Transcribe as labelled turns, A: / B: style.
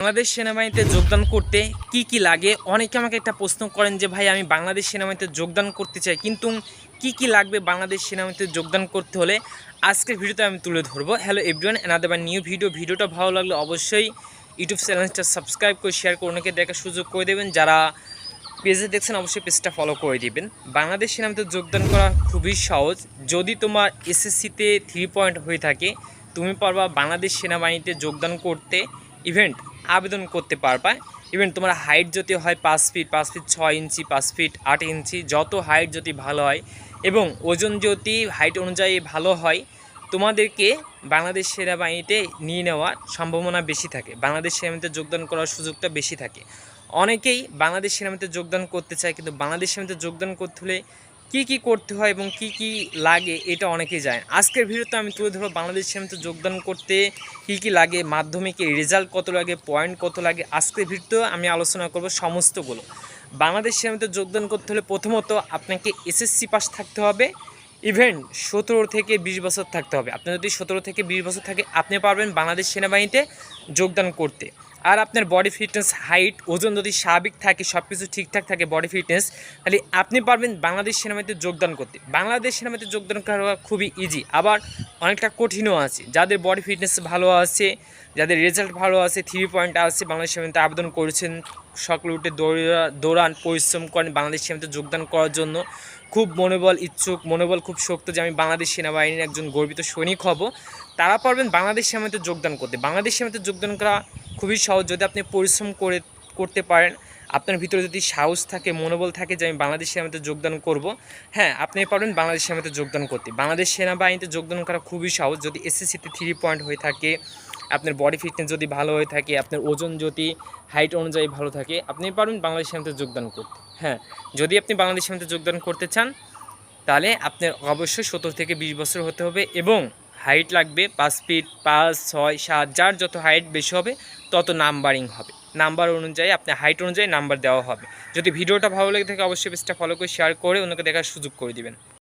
A: বাংলাদেশ সেনাবাহিনীতে যোগদান করতে কি কি লাগে? অনেকে আমাকে একটা প্রশ্ন করেন যে, ভাই, আমি বাংলাদেশ সেনাবাহিনীতে যোগদান করতে চাই। কিন্তু কি কি লাগবে বাংলাদেশ সেনাবাহিনীতে যোগদান করতে হলে? আজকের ভিডিওতে আমি তুলে ধরবো। হ্যালো এভরিওয়ান এনাদের নিউ ভিডিও ভিডিওটা ভালো লাগলে অবশ্যই ইউটিউব চ্যানেলটা সাবস্ক্রাইব করে শেয়ার করে অনেকে দেখার সুযোগ করে দেবেন। যারা পেজে দেখছেন, অবশ্যই পেজটা ফলো করে দিবেন। বাংলাদেশ সেনাবাহিনীতে যোগদান করা খুবই সহজ। যদি তোমার এসএসসিতে থ্রি পয়েন্ট হয়ে থাকে, তুমি পারবা বাংলাদেশ সেনাবাহিনীতে যোগদান করতে। ইভেন্ট আবেদন করতে পারবা। ইভেন তোমার হাইট যদি হয় পাঁচ ফিট পাঁচ ফিট ছয় ইঞ্চি, পাঁচ ফিট আট ইঞ্চি, যত হাইট যদি ভালো হয় এবং ওজন যদি হাইট অনুযায়ী ভালো হয়, তোমাদেরকে বাংলাদেশ সেনাবাহিনীতে নিয়ে নেওয়ার সম্ভাবনা বেশি থাকে। বাংলাদেশ সেনাবাহিনীতে যোগদান করার সুযোগটা বেশি থাকে। অনেকেই বাংলাদেশ সেনাবাহিনীতে যোগদান করতে চায়, কিন্তু বাংলাদেশ সেনাবাহিনীতে যোগদান করতে হলে কী কী করতে হয় এবং কি কি লাগে এটা অনেকেই যায় আজকের ভিডিওতে আমি তুলে ধরবো বাংলাদেশ সেনাবাহিনীতে যোগদান করতে কি কি লাগে, মাধ্যমিকে রেজাল্ট কত লাগে পয়েন্ট কত লাগে। আজকের ভিডিওতে আমি আলোচনা করব সমস্তগুলো। বাংলাদেশ সেনাবাহিনীতে যোগদান করতে হলে প্রথমত আপনাকে এসএসসি পাস থাকতে হবে। ইভেন্ট সতেরো থেকে বিশ বছর থাকতে হবে। আপনার যদি সতেরো থেকে বিশ বছর থাকে, আপনি পারবেন বাংলাদেশ সেনাবাহিনীতে যোগদান করতে। আর আপনার বডি ফিটনেস হাইট ওজন যদি স্বাভাবিক থাকে সব কিছু ঠিকঠাক থাকে বডি ফিটনেস তাহলে আপনি পারবেন বাংলাদেশ সেনাবাহিনীতে যোগদান করতে। বাংলাদেশ সেনাবাহিনীতে যোগদান করা খুবই ইজি আবার অনেকটা কঠিনও আছে। যাদের বডি ফিটনেস ভালো আছে, যাদের রেজাল্ট ভালো আছে থ্রি পয়েন্ট আছে, বাংলাদেশ সেনাবাহিনীতে আবেদন করেছেন, সকলে উঠে দৌড়া, দৌড়ান, পরিশ্রম করেন বাংলাদেশ সেনাবাহিনীতে যোগদান করার জন্য। খুব মনোবল ইচ্ছুক, মনোবল খুব শক্ত যে আমি বাংলাদেশ সেনাবাহিনীর একজন গর্বিত সৈনিক হব। তারা পারবেন বাংলাদেশ সেনাবাহিনীতে যোগদান করতে। বাংলাদেশ সেনাবাহিনীতে যোগদান করা খুবই সহজ যদি আপনি পরিশ্রম করে, করতে পারেন। আপনার ভিতরে যদি সাহস থাকে, মনোবল থাকে যে আমি বাংলাদেশ সেনাবাহিনীতে যোগদান করব হ্যাঁ আপনি পারবেন বাংলাদেশ সেনাবাহিনীতে যোগদান করতে। বাংলাদেশ সেনাবাহিনীতে যোগদান করা খুবই সহজ। যদি এসএসসিতে থ্রি পয়েন্ট হয়ে থাকে, আপনার বডি ফিটনেস যদি ভালো হয়ে থাকে, আপনার ওজন যদি হাইট অনুযায়ী ভালো থাকে, আপনি পারবেন বাংলাদেশ সেনাবাহিনীতে যোগদান করতে। হ্যাঁ যদি আপনি বাংলাদেশ সেনাবাহিনীতে যোগদান করতে চান, তাহলে আপনার অবশ্যই সত্তর থেকে বিশ বছর হতে হবে এবং হাইট লাগবে, পাঁচ ফিট পাঁচ, ছয়, সাত, যার যত হাইট বেশি হবে, তত নাম্বারিং হবে। নাম্বার অনুযায়ী, আপনার হাইট অনুযায়ী নাম্বার দেওয়া হবে। যদি ভিডিওটা ভালো লেগে থাকে, অবশ্যই পেজটা ফলো করে শেয়ার করে অন্যকে দেখার সুযোগ করে দিবেন।